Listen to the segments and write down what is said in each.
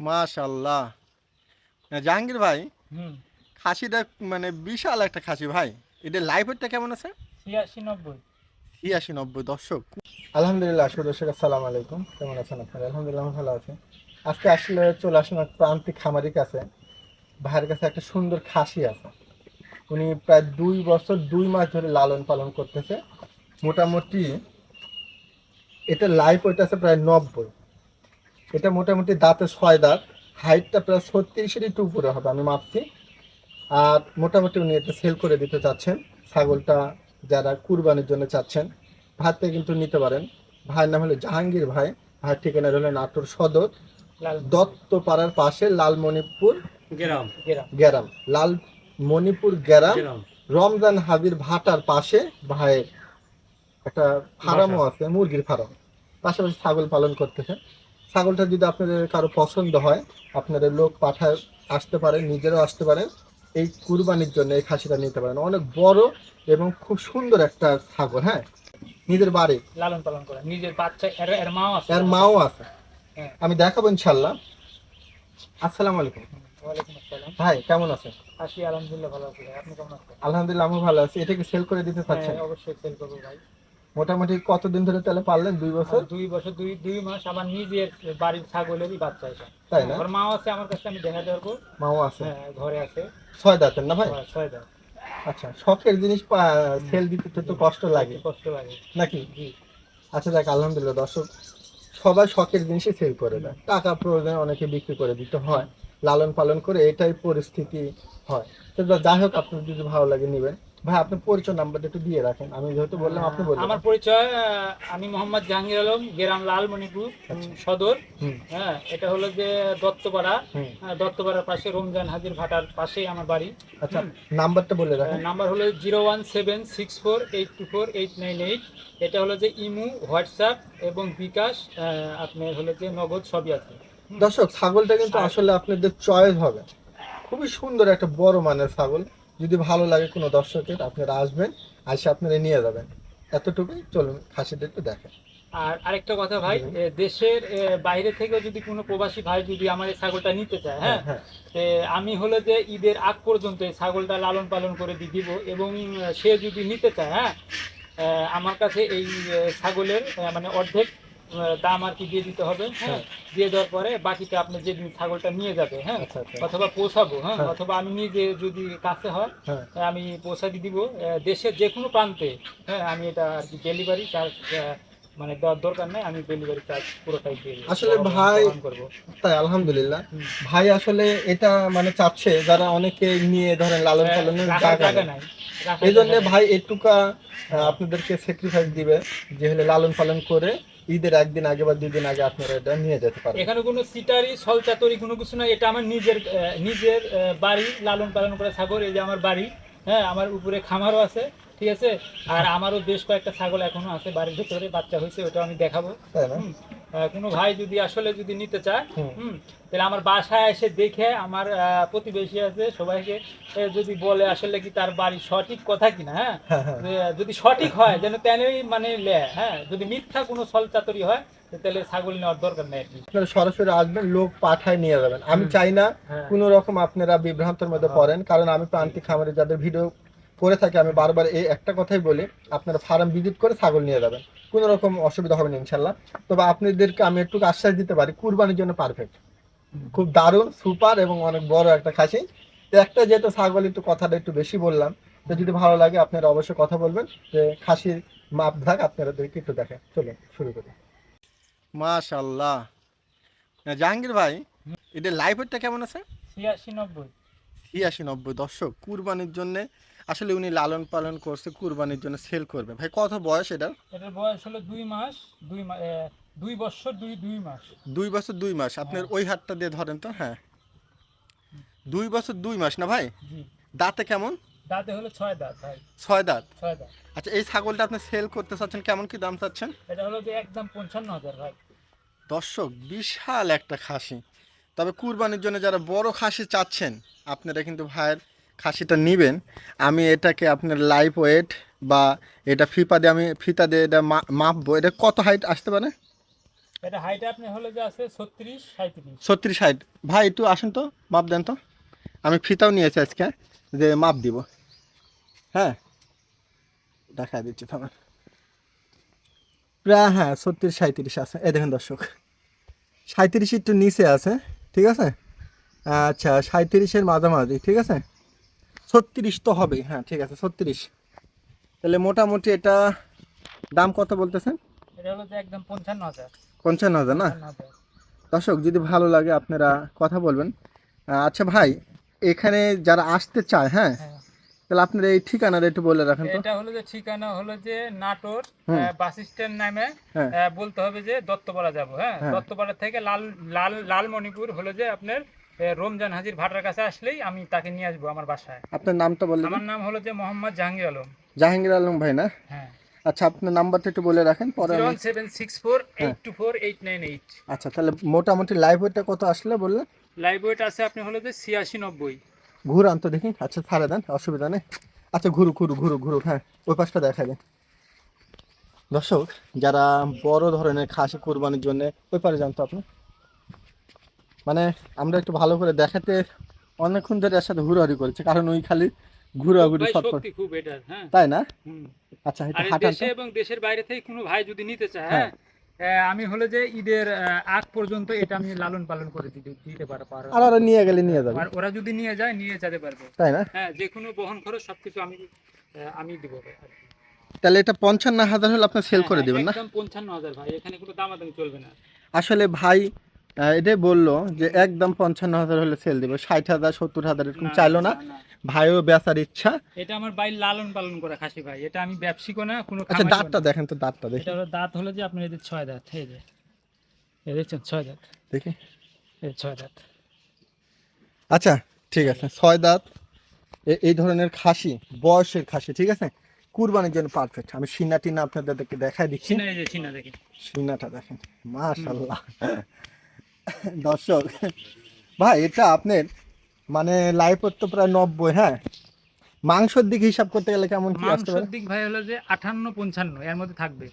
মাশাল্লাহ জাহাঙ্গীর ভাই হুম। খাসিটা মানে বিশাল একটা খাসি ভাই। এটা লাইভ ওয়েটটা কেমন আছে? ছিয়াশি নব্বই। ছিয়াশি নব্বই দর্শক। আলহামদুলিল্লাহ সুদর্শক আসসালামু আলাইকুম। কেমন আছেন আপনারা? আলহামদুলিল্লাহ ভালো আছি। আজকে আসলে চলে আসলাম প্রান্তিক খামারির কাছে। ভাইয়ের কাছে একটা সুন্দর খাসি আছে। উনি প্রায় দুই বছর দুই মাস ধরে লালন পালন করতেছে। মোটামুটি এটা লাইফ ওইটা আছে প্রায় নব্বই। এটা মোটামুটি দাঁতে ছয় দাঁত হাইটটা প্রায় ছত্রিশের একটু উপরে হবে আমি মাপছি। আর মোটামুটি উনি এটা সেল করে দিতে চাচ্ছেন। ছাগলটা যারা কুরবানির জন্য চাচ্ছেন ভাত কিন্তু নিতে পারেন। ভাইয়ের নাম হলো জাহাঙ্গীর ভাই। ভাইয়ের ঠিকানা হলো নাটোর সদর দত্তপাড়ার পাশে লালমণিপুর গ্রাম। গেরাম। গ্যারাম লাল মণিপুর গ্যারাম গ্রাম। রমজান হাবির ভাটার পাশে ভাইয়ের একটা ফার্মও আছে মুরগির ফার্ম। পাশাপাশি ছাগল পালন করতেছে ছাগলটা যদি আপনাদের কারও পছন্দ হয় আপনাদের লোক পাঠায় আসতে পারেন নিজেরাও আসতে পারেন এই কুরবানির জন্য এই খাসিটা নিতে পারেন। অনেক বড় এবং খুব সুন্দর একটা ছাগল হ্যাঁ? নিজের বাড়ি? লালন পালন করে। নিজের বাচ্চা এর মাও আছে। এর মাও আছে। হ্যাঁ। আমি দেখাবো ইনশাল্লাহ আসসালামু আলাইকুম। ভাই কেমন আছেন? আসি আলহামদুলিল্লাহ ভালো আছি আপনি কেমন আছেন? আলহামদুলিল্লাহ আমি ভালো আছি। এটাকে সেল করে দিতে চাচ্ছেন? হ্যাঁ, অবশ্যই সেল করব ভাই। মোটামুটি কতদিন ধরে তাহলে পারলেন দুই বছর? দুই বছর দুই দুই মাস আমার নিজের বাড়ির ছাগলেরই বাচ্চা এটা। তাই না? আমার মাও আছে আমার কাছে আমি দেখা দেবো মাও আছে? হ্যাঁ ঘরে আছে। ছয় দাঁতের না ভাই? ছয়- ছয় দাও আচ্ছা শখের জিনিস সেল দিতে তো কষ্ট লাগে। কষ্ট লাগে। নাকি? জি। আচ্ছা দেখ আলহামদুলিল্লাহ দর্শক সবাই শখের জিনিসই সেল করে দেয়। টাকা প্রয়োজনে অনেকে বিক্রি করে দিতে হয়। লালন পালন করে এটাই পরিস্থিতি হয়। তো যাই হোক আপনার যদি ভালো লাগে নেবেন। ভাই আপনি পরিচয় নাম্বারটা একটু দিয়ে রাখেন। আমি যেহেতু বললাম আপনি বললেন। আমার পরিচয় আমি মোহাম্মদ জাহাঙ্গীর আলম গ্রাম লালমণিপুর আচ্ছা। সদর। হ্যাঁ এটা হলো যে দত্তপাড়া। দত্তপাড়ার পাশে রমজান হাজির ভাটার পাশেই আমার বাড়ি। আচ্ছা নাম্বারটা বলে রাখেন। নাম্বার হলো zero one seven six four eight two four eight nine eight. এটা হলো যে ইমু হোয়াটসঅ্যাপ এবং বিকাশ আপনার হলো যে নগদ সবই আছে। দর্শক ছাগলটা কিন্তু আসলে আপনাদের চয়েস হবে। খুবই সুন্দর একটা বড় মানের ছাগল। যদি ভালো লাগে কোনো দর্শকের আপনারা আসবেন আসে আপনারা নিয়ে যাবেন। এতটুকুই চলুন খাসিটা একটু দেখেন। আর আরেকটা কথা ভাই দেশের বাইরে থেকেও যদি কোনো প্রবাসী ভাই যদি আমার এই ছাগলটা নিতে চায় হ্যাঁ? হ্যাঁ আমি হলো যে ঈদের আগ পর্যন্ত এই ছাগলটা লালন পালন করে দিয়ে দিব এবং সে যদি নিতে চায় হ্যাঁ? আমার কাছে এই ছাগলের মানে অর্ধেক দাম আর কি দিয়ে দিতে হবে হ্যাঁ? হ্যাঁ। দিয়ে দেওয়ার পরে বাকিটা আপনি যেদিন ছাগলটা নিয়ে যাবে হ্যাঁ? আচ্ছা আচ্ছা। অথবা পৌঁছাবো হ্যাঁ? হ্যাঁ। অথবা আমি নিজে যদি কাছে হয় হ্যাঁ। আমি পৌঁছা দিয়ে দিব দেশের যে কোনো প্রান্তে হ্যাঁ আমি এটা আর কি ডেলিভারি চার্জ মানে দেওয়ার দরকার নেই আমি ডেলিভারি চার্জ পুরোটাই দিয়ে আসলে ভাই- করব। তাই আলহামদুলিল্লাহ। ভাই আসলে এটা মানে চাচ্ছে যারা অনেকে নিয়ে ধরেন লালন পালনের নেই। নাই এই জন্য ভাই এটুকা আপনাদেরকে স্যাক্রিফাইস দিবে যে হলে লালন পালন করে ঈদের একদিন আগে বা দুই দিন আগে আপনারা এটা নিয়ে যেতে পারেন। এখানে কোনো সিটারি সলচাতরি কোনো কিছু না এটা আমার নিজের নিজের বাড়ি লালন পালন করা ছাগল এই যে আমার বাড়ি হ্যাঁ আমার উপরে খামারও আছে ঠিক আছে? আর আমারও বেশ কয়েকটা ছাগল এখনও আছে বাড়ির ভেতরে বাচ্চা হয়েছে ওটা আমি দেখাবো। কোনো ভাই যদি আসলে যদি নিতে চায় হুম। তাহলে আমার বাসায় এসে দেখে আমার প্রতিবেশী আছে সবাইকে যদি বলে আসলে কি তার বাড়ি সঠিক কথা কিনা হ্যাঁ? হ্যাঁ হ্যাঁ। যদি সঠিক হয় যেন তেনই মানে লে হ্যাঁ? যদি মিথ্যা কোনো ছলচাতুরি হয় তাহলে ছাগল নেওয়ার দরকার নেই আপনারা সরাসরি আসবেন লোক পাঠায় নিয়ে যাবেন। আমি চাই না হ্যাঁ। কোনো রকম আপনারা বিভ্রান্তের মধ্যে। পড়েন কারণ আমি প্রান্তিক খামারে যাদের ভিডিও করে থাকি আমি বারবার এই একটা কথাই বলি আপনারা ফার্ম ভিজিট করে ছাগল নিয়ে যাবেন। কোনো রকম অসুবিধা হবে না ইনশাল্লাহ। তবে আপনাদেরকে আমি একটু আশ্বাস দিতে পারি কুরবানির জন্য পারফেক্ট খুব দারুণ সুপার এবং অনেক বড় একটা খাসি। তো একটা যেহেতু ছাগল একটু কথাটা একটু বেশি বললাম তো যদি ভালো লাগে আপনারা অবশ্যই কথা বলবেন যে খাসির মাপ ধাক আপনাদেরকে একটু দেখেন চলুন শুরু করি। মাশাল্লাহ জাহাঙ্গীর ভাই এটা লাইভ কেমন আছে? ছিয়াশি নব্বই। ছিয়াশি নব্বই। দর্শক কুরবানির জন্য আসলে উনি লালন পালন করছে কুরবানির জন্য সেল করবে। ভাই কত বয়স এটার? এটার বয়স হলো দুই মাস দুই দুই বছর দুই দুই মাস। দুই বছর দুই মাস। আপনার ওই হাতটা দিয়ে ধরেন তো হ্যাঁ। দুই বছর দুই মাস না ভাই? দাঁতে কেমন? দাঁতে হলো ছয় দাঁত ভাই। ছয় দাঁত? ছয় দাঁত। আচ্ছা এই ছাগলটা আপনি সেল করতে চাচ্ছেন কেমন কি দাম চাচ্ছেন? এটা হলো যে একদম পঞ্চান্ন হাজার ভাই। দর্শক বিশাল একটা খাসি। তবে কুরবানির জন্য যারা বড় খাসি চাচ্ছেন আপনারা কিন্তু ভাইয়ের খাসিটা নেবেন আমি এটাকে আপনার লাইভ ওয়েট বা এটা ফিপা দিয়ে আমি ফিতা দিয়ে এটা মাপবো। এটা কত হাইট আসতে পারে? এটা হাইট আপনি হলো যে আছে ছত্রিশ সাঁত্রিশ ছত্রিশ ষাট ভাই একটু আসেন তো মাপ দেন তো। আমি ফিতাও নিয়েছি আজকে যে মাপ দিব। হ্যাঁ? দেখা দিচ্ছি তোমার। প্রায় হ্যাঁ ছত্রিশ সাঁত্রিশ আছে। এ দেখেন দর্শক সাঁত্রিশ একটু নিচে আছে ঠিক আছে? আচ্ছা সাঁত্রিশের মাঝামাঝি ঠিক আছে? ছত্রিশ তো হবেই হ্যাঁ ঠিক আছে ছত্রিশ। তাহলে মোটামুটি এটা দাম কত বলতেছেন? পঞ্চান্ন হাজার। না? দর্শক যদি ভালো লাগে আপনারা কথা বলবেন। আচ্ছা ভাই এখানে যারা আসতে চায় হ্যাঁ হ্যাঁ। তাহলে আপনার এই ঠিকানাটা একটু বলে রাখেন তো। এটা হলো যে ঠিকানা হলো যে নাটোর বাস স্ট্যান্ড নামে হ্যাঁ। বলতে হবে যে দত্তপাড়া যাব হ্যাঁ। হ্যাঁ। দত্তপাড়া থেকে লাল লাল লালমণিপুর হলো যে আপনার রমজান হাজির ভাটার কাছে আসলেই আমি তাকে নিয়ে আসব আমার বাসায়। আপনার নামটা বলে দিন। আমার নাম হলো যে মোহাম্মদ জাহাঙ্গীর আলম। জাহাঙ্গীর আলম ভাই না? হ্যাঁ। আচ্ছা আপনার নাম্বারটা একটু বলে রাখেন পরে আমি- এইট আচ্ছা তাহলে মোটামুটি লাইভ ওয়েটটা কত আসলে বললেন? লাইভ ওয়েট আছে আপনি হলো যে ছিয়াশি নব্বই। ঘুর আনতো দেখি। আচ্ছা ছাড়ে দেন অসুবিধা নেই। আচ্ছা ঘুরু ঘুরু ঘুরু ঘুরু হ্যাঁ ওই পাশটা দেখা দেন। দর্শক যারা বড় ধরনের খাসি কোরবানির জন্য ওই পারে জানতো আপনি। মানে আমরা একটু ভালো করে দেখাতে অনেকক্ষণ ধরে এর সাথে ঘুরাঘুরি করেছে কারণ ওই খালি ঘুরাঘুরি খুব এটার হ্যাঁ। তাই না? আচ্ছা এই দেশে এবং দেশের বাইরে থেকে কোনো ভাই যদি নিতে চায় হ্যাঁ। হ্যাঁ আমি হলে যে ঈদের আগ পর্যন্ত এটা আমি লালন পালন করে দিতে দিতে পারব। আর ওরা নিয়ে গেলে নিয়ে যাবে। আর ওরা যদি নিয়ে যায় নিয়ে যেতে পারবে। তাই না? হ্যাঁ যে কোনো বহন খরচ সবকিছু আমি আমি দিব। তাহলে এটা পঞ্চান্ন হাজার হলে আপনি সেল করে হ্যাঁ, দিবেন না? একদম পঞ্চান্ন হাজার ভাই এখানে কোনো দামাদামি চলবে না। আসলে ভাই এটাই বলল যে একদম পঞ্চান্ন হাজার হলে সেল দিবে। ষাট হাজার সত্তর হাজার এরকম চাইলো না। ভাইও বেচার ইচ্ছা। এটা আমার বাইর লালন পালন করা খাসি ভাই। এটা আমি ব্যবসায়িকও না কোনো আচ্ছা দাঁতটা দেখেন তো দাঁতটা দেখি। এটা হলো দাঁত হলো যে আপনার এদের ছয় দাঁত এই যে। এই দেখছেন ছয় দাঁত। দেখি। এই ছয় দাঁত। আচ্ছা ঠিক আছে ছয় দাঁত। এ- এই ধরনের খাসি বয়সের খাসি ঠিক আছে? কুরবানির জন্য পারফেক্ট আমি সিনা না আপনাদেরকে দেখাই দিচ্ছি। সিনাটা দেখেন। মাশাল্লাহ দর্শক ভাই এটা আপনার মানে লাইফ তো প্রায় নব্বই হ্যাঁ? মাংসের দিকে হিসাব করতে গেলে কেমন কি আসতে মাংসের পারে দিক ভাই হলো যে আটান্ন পঞ্চান্ন এর মধ্যে থাকবে।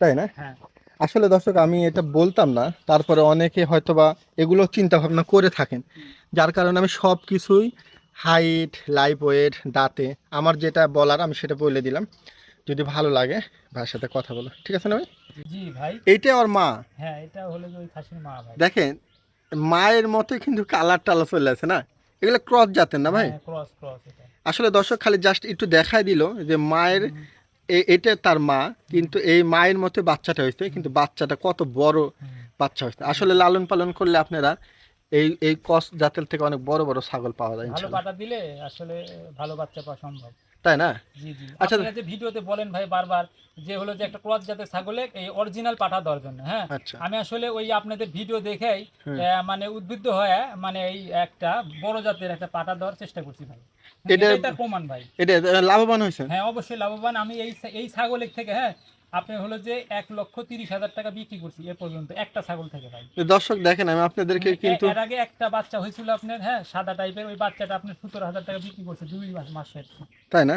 তাই না? হ্যাঁ। আসলে দর্শক আমি এটা বলতাম না তারপরে অনেকে হয়তোবা এগুলো চিন্তা ভাবনা করে থাকেন। যার কারণে আমি সব কিছুই হাইট লাইফ ওয়েট দাঁতে আমার যেটা বলার আমি সেটা বলে দিলাম। যদি ভালো লাগে ভাইয়ের সাথে কথা বলো। ঠিক আছে না ভাই? জি ভাই। এইটা ওর মা? হ্যাঁ এটা হলো ওই খাসির মা ভাই। দেখেন মায়ের মতোই কিন্তু কালার টালা চলে আছে না? এগুলো ক্রস জাতের না ভাই? ক্রস ক্রস আসলে দর্শক খালি জাস্ট একটু দেখাই দিল যে মায়ের এটা তার মা কিন্তু এই মায়ের মতো বাচ্চাটা হয়েছে কিন্তু বাচ্চাটা কত বড় বাচ্চা হয়েছে। আসলে লালন পালন করলে আপনারা এই এই কস জাতের থেকে অনেক বড় বড় ছাগল পাওয়া যায় ভালো ইনশাল্লাহ। দিলে আসলে ভালো বাচ্চা পাওয়া সম্ভব। তাই না? আচ্ছা। যে ভিডিওতে বলেন ভাই বারবার যে হলো যে একটা ক্রস জাতের ছাগলে এই অরিজিনাল পাঠা দেওয়ার জন্য হ্যাঁ? আচ্ছা। আমি আসলে ওই আপনাদের ভিডিও দেখেই মানে উদ্বুদ্ধ হয়ে মানে এই একটা বড় জাতের একটা পাটা দেওয়ার চেষ্টা করছি ভাই। এটা- প্রমাণ ভাই। এটা লাভবান হয়েছে হ্যাঁ অবশ্যই লাভবান। আমি এই এই ছাগলের থেকে হ্যাঁ আপনি হলো যে এক লক্ষ তিরিশ হাজার টাকা বিক্রি করছি এ পর্যন্ত একটা ছাগল থেকে ভাই। দর্শক দেখেন আমি আপনাদেরকে কিন্তু এর আগে একটা বাচ্চা হয়েছিল আপনার হ্যাঁ সাদা টাইপের ওই বাচ্চাটা আপনি সতেরো হাজার টাকা বিক্রি করছে দুই মাস মাসের তাই না।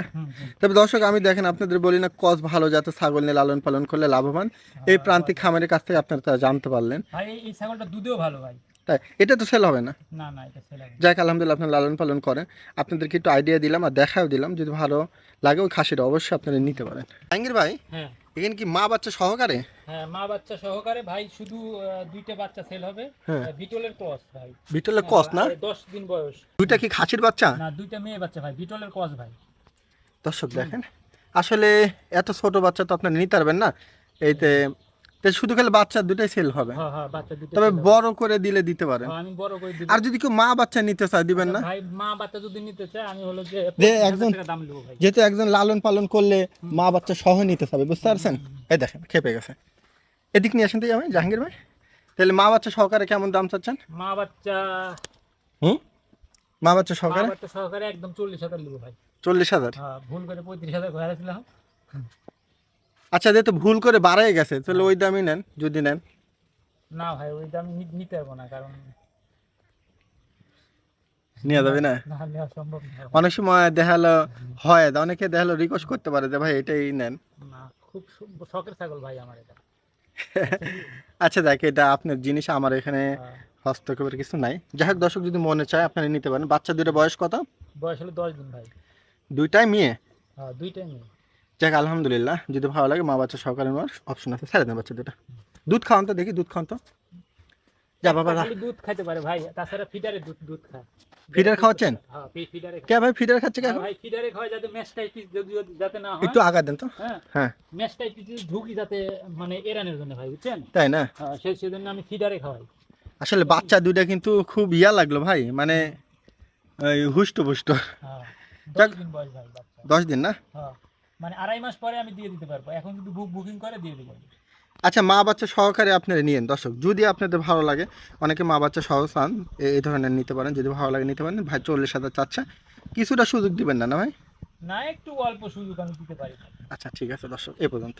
তবে দর্শক আমি দেখেন আপনাদের বলি না কস ভালো জাতের ছাগল নিয়ে লালন পালন করলে লাভবান। এই প্রান্তিক খামারের কাছ থেকে আপনারা জানতে পারলেন। ভাই এই- ছাগলটা দুধেও ভালো ভাই। তাই এটা তো সেল হবে না? না না এটা ছেলে না। যাক আলহামদুলিল্লাহ আপনার লালন পালন করেন। আপনাদেরকে একটু আইডিয়া দিলাম আর দেখাও দিলাম যদি ভালো লাগে ওই খাসিটা অবশ্যই আপনারা নিতে পারেন। জাহাঙ্গীর ভাই হ্যাঁ। এখানে কি মা বাচ্চা সহকারে? হ্যাঁ মা বাচ্চা সহকারে ভাই শুধু দুইটা বাচ্চা সেল হবে। হ্যাঁ। বিটলের ক্রস ভাই। বিটলের কস না? হ্যাঁ, দশ দিন বয়স। দুইটা কি খাসির বাচ্চা? না দুইটা মেয়ে বাচ্চা ভাই বিটলের ক্রস ভাই। দর্শক দেখেন আসলে এত ছোট বাচ্চা তো আপনারা নিতে পারবেন না। এইতে তো শুধু খালি বাচ্চা দুটাই সেল হবে। হ্যাঁ হ্যাঁ তবে বড় করে দিলে দিতে পারেন। হ্যাঁ, আমি বড় করে দিব। আর যদি কেউ মা বাচ্চা নিতে চায় দিবেন না? মা বাচ্চা যদি নিতে চায় আমি হলো যে যে 25,000 একজন- যেহেতু একজন লালন পালন করলে মা বাচ্চা সহ নিতে চাবে বুঝতে পারছেন? এই দেখেন খেপে গেছে। এদিক নিয়ে আসেন তো আমি জাহাঙ্গীর ভাই। তাহলে মা বাচ্চা সহকারে কেমন দাম চাচ্ছেন? মা বাচ্চা হুম? মা বাচ্চা সহকারে? সহকারে একদম চল্লিশ হাজার নেব ভাই। চল্লিশ হাজার? হ্যাঁ ভুল করে পঁয়ত্রিশ হাজার ঘুরেছিলাম আচ্ছা যেহেতু ভুল করে বাড়াই গেছে তাহলে ওই দামই নেন যদি নেন। না ভাই ওই দাম নিতে পারব না কারণ নিয়ে যাবে না? অনেক সময় দেখাল হয় অনেকে দেখাল রিকোয়েস্ট করতে পারে যে ভাই এটাই নেন। না খুব শখের ছাগল ভাই আমার এটা। আচ্ছা দেখ এটা আপনার জিনিস আমার এখানে হ্যাঁ। হস্তক্ষেপের কিছু নাই। যাই হোক দর্শক যদি মনে চায় আপনারা নিতে পারেন। বাচ্চা দুটো বয়স কত? বয়স হলো দশ দিন ভাই। দুইটাই মেয়ে? হ্যাঁ দুইটাই মেয়ে। যাক আলহামদুলিল্লাহ। যদি ভালো লাগে মা বাচ্চা সহকারে নেওয়ার অপশন আছে। ছেড়ে দেন বাচ্চা দুটা। দুধ খাওয়ান তো দেখি দুধ খাওয়ান তো। যা বাবা দুধ খাইতে পারে ভাই তাছাড়া ফিডারে দুধ দুধ খায়। ফিডার খাওয়াচ্ছেন? হ্যাঁ কে ভাই ফিডার খাচ্ছে কে ভাই ফিডারে খাওয়া যাতে ম্যাচটাইটিস যাতে না হয়। একটু আগা দেন তো। হ্যাঁ। হ্যাঁ। ঢুকি যাতে মানে এরানের জন্য ভাই বুঝছেন? তাই না? হ্যাঁ সেই সেজন্য আমি ফিডারে খাওয়াই। আসলে বাচ্চা দুইটা কিন্তু খুব ইয়া লাগল ভাই মানে হুষ্ট পুষ্ট। হ্যাঁ। দশ দিন না? হ্যাঁ। মানে আড়াই মাস পরে আমি দিয়ে দিতে পারব। এখন যদি বুক বুকিং করে দিয়ে দিব। আচ্ছা মা বাচ্চা সহকারে আপনারা নিয়েন। দর্শক যদি আপনাদের ভালো লাগে অনেকে মা বাচ্চা সহ চান এই ধরনের নিতে পারেন। যদি ভালো লাগে নিতে পারেন। ভাই চল্লিশ হাজার চাচ্ছে। কিছুটা সুযোগ দিবেন না না ভাই? না একটু অল্প সুযোগ আমি দিতে পারি। আচ্ছা ঠিক আছে দর্শক এ পর্যন্ত।